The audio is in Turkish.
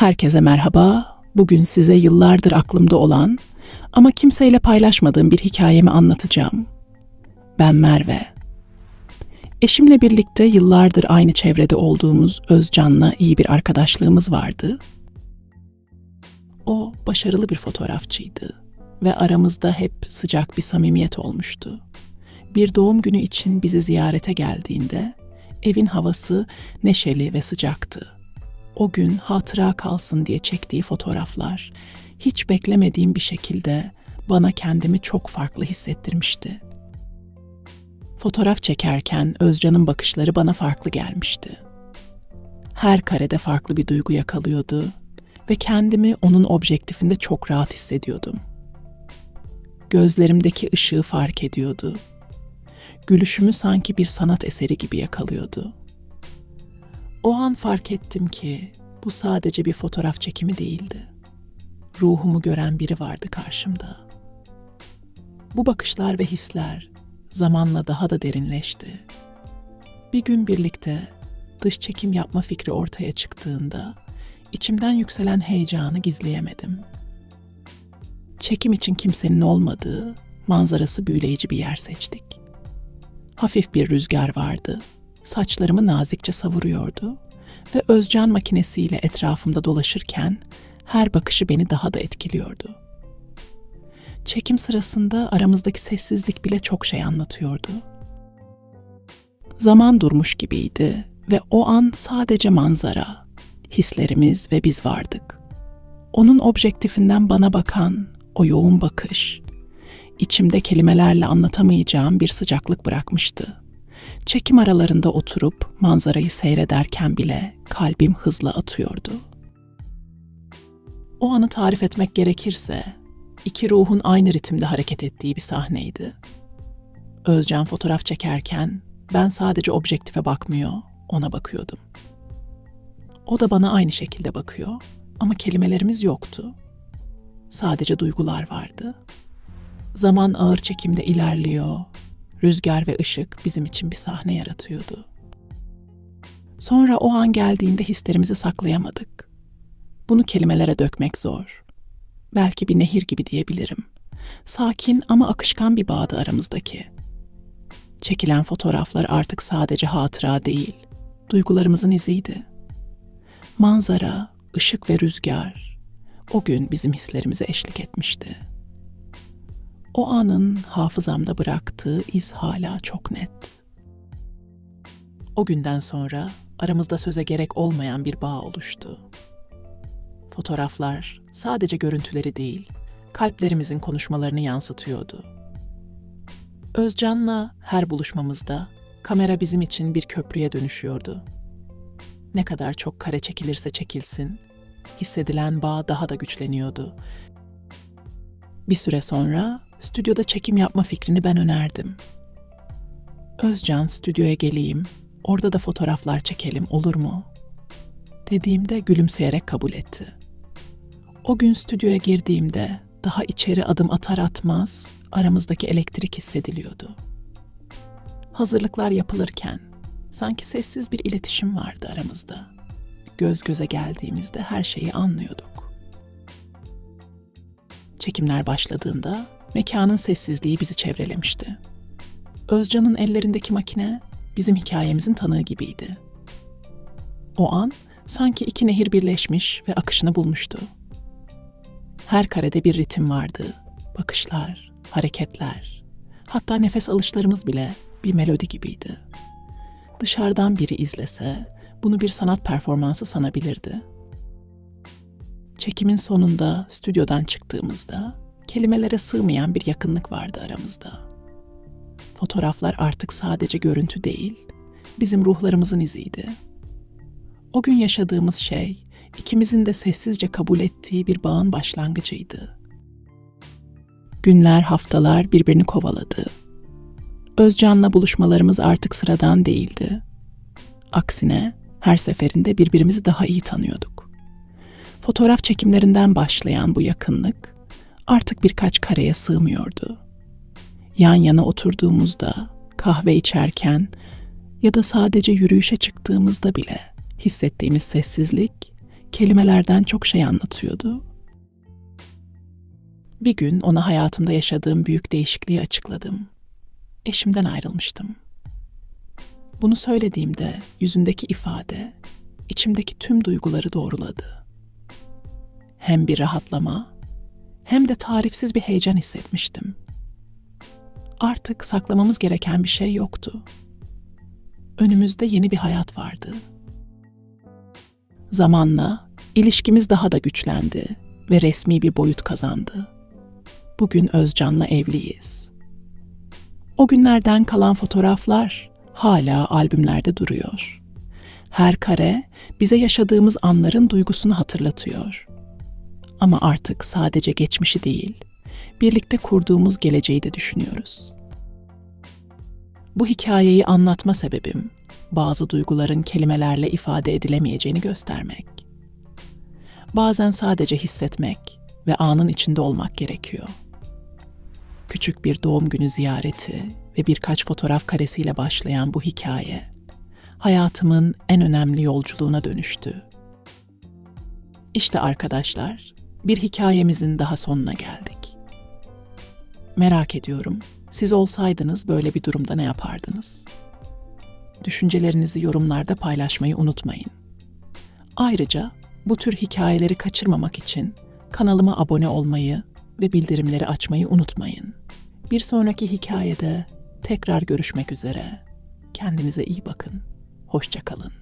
Herkese merhaba. Bugün size yıllardır aklımda olan ama kimseyle paylaşmadığım bir hikayemi anlatacağım. Ben Merve. Eşimle birlikte yıllardır aynı çevrede olduğumuz Özcan'la iyi bir arkadaşlığımız vardı. O başarılı bir fotoğrafçıydı ve aramızda hep sıcak bir samimiyet olmuştu. Bir doğum günü için bizi ziyarete geldiğinde evin havası neşeli ve sıcaktı o gün hatıra kalsın diye çektiği fotoğraflar hiç beklemediğim bir şekilde bana kendimi çok farklı hissettirmişti. Fotoğraf çekerken Özcan'ın bakışları bana farklı gelmişti. Her karede farklı bir duygu yakalıyordu ve kendimi onun objektifinde çok rahat hissediyordum. Gözlerimdeki ışığı fark ediyordu. Gülüşümü sanki bir sanat eseri gibi yakalıyordu. O an fark ettim ki bu sadece bir fotoğraf çekimi değildi. Ruhumu gören biri vardı karşımda. Bu bakışlar ve hisler zamanla daha da derinleşti. Bir gün birlikte dış çekim yapma fikri ortaya çıktığında içimden yükselen heyecanı gizleyemedim. Çekim için kimsenin olmadığı, manzarası büyüleyici bir yer seçtik. Hafif bir rüzgar vardı saçlarımı nazikçe savuruyordu ve Özcan makinesiyle etrafımda dolaşırken her bakışı beni daha da etkiliyordu. Çekim sırasında aramızdaki sessizlik bile çok şey anlatıyordu. Zaman durmuş gibiydi ve o an sadece manzara, hislerimiz ve biz vardık. Onun objektifinden bana bakan o yoğun bakış, içimde kelimelerle anlatamayacağım bir sıcaklık bırakmıştı. Çekim aralarında oturup manzarayı seyrederken bile kalbim hızla atıyordu. O anı tarif etmek gerekirse iki ruhun aynı ritimde hareket ettiği bir sahneydi. Özcan fotoğraf çekerken ben sadece objektife bakmıyor, ona bakıyordum. O da bana aynı şekilde bakıyor ama kelimelerimiz yoktu. Sadece duygular vardı. Zaman ağır çekimde ilerliyor, Rüzgar ve ışık bizim için bir sahne yaratıyordu. Sonra o an geldiğinde hislerimizi saklayamadık. Bunu kelimelere dökmek zor. Belki bir nehir gibi diyebilirim. Sakin ama akışkan bir bağdı aramızdaki. Çekilen fotoğraflar artık sadece hatıra değil, duygularımızın iziydi. Manzara, ışık ve rüzgar o gün bizim hislerimize eşlik etmişti.'' O anın hafızamda bıraktığı iz hala çok net. O günden sonra aramızda söze gerek olmayan bir bağ oluştu. Fotoğraflar sadece görüntüleri değil, kalplerimizin konuşmalarını yansıtıyordu. Özcan'la her buluşmamızda kamera bizim için bir köprüye dönüşüyordu. Ne kadar çok kare çekilirse çekilsin, hissedilen bağ daha da güçleniyordu. Bir süre sonra stüdyoda çekim yapma fikrini ben önerdim. Özcan stüdyoya geleyim, orada da fotoğraflar çekelim olur mu? Dediğimde gülümseyerek kabul etti. O gün stüdyoya girdiğimde daha içeri adım atar atmaz aramızdaki elektrik hissediliyordu. Hazırlıklar yapılırken sanki sessiz bir iletişim vardı aramızda. Göz göze geldiğimizde her şeyi anlıyorduk. Çekimler başladığında Mekanın sessizliği bizi çevrelemişti. Özcan'ın ellerindeki makine bizim hikayemizin tanığı gibiydi. O an sanki iki nehir birleşmiş ve akışını bulmuştu. Her karede bir ritim vardı. Bakışlar, hareketler, hatta nefes alışlarımız bile bir melodi gibiydi. Dışarıdan biri izlese bunu bir sanat performansı sanabilirdi. Çekimin sonunda stüdyodan çıktığımızda kelimelere sığmayan bir yakınlık vardı aramızda. Fotoğraflar artık sadece görüntü değil, bizim ruhlarımızın iziydi. O gün yaşadığımız şey, ikimizin de sessizce kabul ettiği bir bağın başlangıcıydı. Günler, haftalar birbirini kovaladı. Özcan'la buluşmalarımız artık sıradan değildi. Aksine her seferinde birbirimizi daha iyi tanıyorduk. Fotoğraf çekimlerinden başlayan bu yakınlık artık birkaç kareye sığmıyordu. Yan yana oturduğumuzda, kahve içerken ya da sadece yürüyüşe çıktığımızda bile hissettiğimiz sessizlik kelimelerden çok şey anlatıyordu. Bir gün ona hayatımda yaşadığım büyük değişikliği açıkladım. Eşimden ayrılmıştım. Bunu söylediğimde yüzündeki ifade içimdeki tüm duyguları doğruladı. Hem bir rahatlama hem de tarifsiz bir heyecan hissetmiştim. Artık saklamamız gereken bir şey yoktu. Önümüzde yeni bir hayat vardı. Zamanla ilişkimiz daha da güçlendi ve resmi bir boyut kazandı. Bugün Özcan'la evliyiz. O günlerden kalan fotoğraflar hala albümlerde duruyor. Her kare bize yaşadığımız anların duygusunu hatırlatıyor. Ama artık sadece geçmişi değil, birlikte kurduğumuz geleceği de düşünüyoruz. Bu hikayeyi anlatma sebebim bazı duyguların kelimelerle ifade edilemeyeceğini göstermek. Bazen sadece hissetmek ve anın içinde olmak gerekiyor. Küçük bir doğum günü ziyareti ve birkaç fotoğraf karesiyle başlayan bu hikaye hayatımın en önemli yolculuğuna dönüştü. İşte arkadaşlar, bir hikayemizin daha sonuna geldik. Merak ediyorum, siz olsaydınız böyle bir durumda ne yapardınız? Düşüncelerinizi yorumlarda paylaşmayı unutmayın. Ayrıca bu tür hikayeleri kaçırmamak için kanalıma abone olmayı ve bildirimleri açmayı unutmayın. Bir sonraki hikayede tekrar görüşmek üzere. Kendinize iyi bakın. Hoşçakalın.